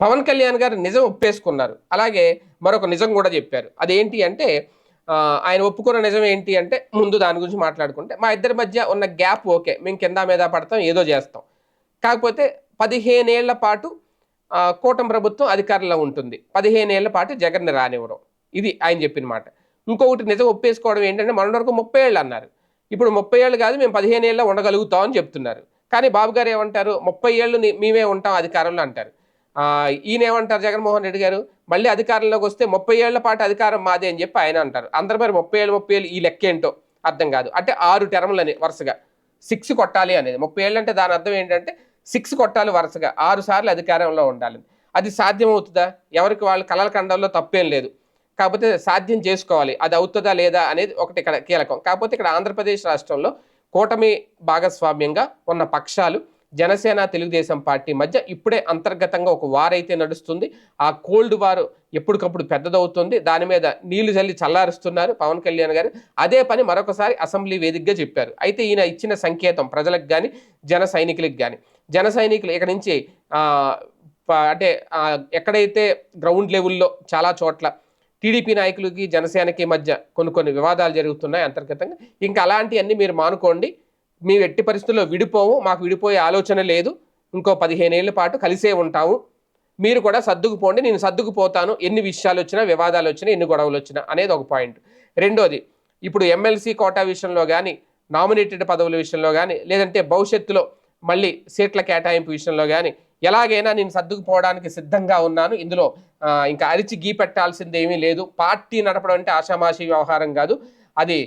పవన్ కళ్యాణ్ గారు నిజం ఒప్పేసుకున్నారు. అలాగే మరొక నిజం కూడా చెప్పారు. అదేంటి అంటే ఆయన ఒప్పుకున్న నిజం ఏంటి అంటే ముందు దాని గురించి మాట్లాడుకుంటే మా ఇద్దరి మధ్య ఉన్న గ్యాప్ ఓకే మేము కింద మీద పడతాం ఏదో చేస్తాం. కాకపోతే పదిహేనేళ్ళ పాటు కూటమి ప్రభుత్వం అధికారంలో ఉంటుంది. పదిహేనేళ్ళ పాటు జగన్ని రానివ్వడం. ఇది ఆయన చెప్పిన మాట. ఇంకొకటి నిజం ఒప్పేసుకోవడం ఏంటంటే మన వరకు ముప్పై ఏళ్ళు అన్నారు. ఇప్పుడు ముప్పై ఏళ్ళు కాదు మేము పదిహేను ఏళ్ళ ఉండగలుగుతాం అని చెప్తున్నారు. కానీ బాబు గారు ఏమంటారు? ముప్పై ఏళ్ళు మేమే ఉంటాం అధికారంలో అంటారు. ఆ, ఈయన ఏమంటారు జగన్మోహన్ రెడ్డి గారు? మళ్ళీ అధికారంలోకి వస్తే ముప్పై ఏళ్ళ పాటు అధికారం మాదే అని చెప్పి ఆయన అంటారు. అందరి మరి ముప్పై ఏళ్ళు ముప్పై ఏళ్ళు ఈ లెక్క ఏంటో అర్థం కాదు. అంటే ఆరు టెరములని వరుసగా. సిక్స్ కొట్టాలి అనేది. ముప్పై ఏళ్ళు అంటే దాని అర్థం ఏంటంటే సిక్స్ కొట్టాలి వరుసగా. ఆరు సార్లు అధికారంలో ఉండాలి. అది సాధ్యమవుతుందా? ఎవరికి వాళ్ళ కలల కండంలో తప్పేం లేదు. కాకపోతే సాధ్యం చేసుకోవాలి. అది అవుతుందా లేదా అనేది ఒకటి ఇక్కడ కీలకం. కాకపోతే ఇక్కడ ఆంధ్రప్రదేశ్ రాష్ట్రంలో కూటమి భాగస్వామ్యంగా ఉన్న పక్షాలు జనసేన తెలుగుదేశం పార్టీ మధ్య ఇప్పుడే అంతర్గతంగా ఒక వార్ అయితే నడుస్తుంది. ఆ కోల్డ్ వార్ ఎప్పటికప్పుడు పెద్దదవుతుంది. దాని మీద నీళ్ళు చల్లి చల్లారుస్తున్నారు పవన్ కళ్యాణ్ గారు. అదే పని మరొకసారి అసెంబ్లీ వేదికగా చెప్పారు. అయితే ఈయన ఇచ్చిన సంకేతం ప్రజలకు కానీ జన సైనికులకు కానీ జన సైనికులు ఇక్కడ నుంచి ప- అంటే ఎక్కడైతే గ్రౌండ్ లెవెల్లో చాలా చోట్ల టీడీపీ నాయకులకి జనసేనకి మధ్య కొన్ని కొన్ని వివాదాలు జరుగుతున్నాయి అంతర్గతంగా. ఇంకా అలాంటివన్నీ మీరు మానుకోండి. మేము ఎట్టి పరిస్థితుల్లో విడిపోము మాకు విడిపోయే ఆలోచన లేదు. ఇంకో పదిహేను పాటు కలిసే ఉంటాము. మీరు కూడా సర్దుకుపోండి నేను సర్దుకుపోతాను. ఎన్ని విషయాలు వచ్చినా వివాదాలు వచ్చినా ఎన్ని గొడవలు వచ్చినా అనేది ఒక పాయింట్. రెండోది ఇప్పుడు ఎమ్మెల్సీ కోటా విషయంలో కానీ నామినేటెడ్ పదవుల విషయంలో కానీ లేదంటే భవిష్యత్తులో మళ్ళీ సీట్ల కేటాయింపు విషయంలో కానీ ఎలాగైనా నేను సర్దుకుపోవడానికి సిద్ధంగా ఉన్నాను. ఇందులో ఇంకా అరిచి గీ పెట్టాల్సింది ఏమీ లేదు. పార్టీ నడపడం అంటే ఆషామాషి వ్యవహారం కాదు. అది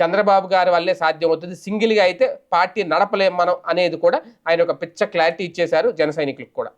చంద్రబాబు గారి వల్లే సాధ్యం అవుతుంది. సింగిల్గా అయితే పార్టీ నడపలేం మనం అనేది కూడా ఆయన ఒక పిచ్చ క్లారిటీ ఇచ్చేశారు జన సైనికులకు కూడా.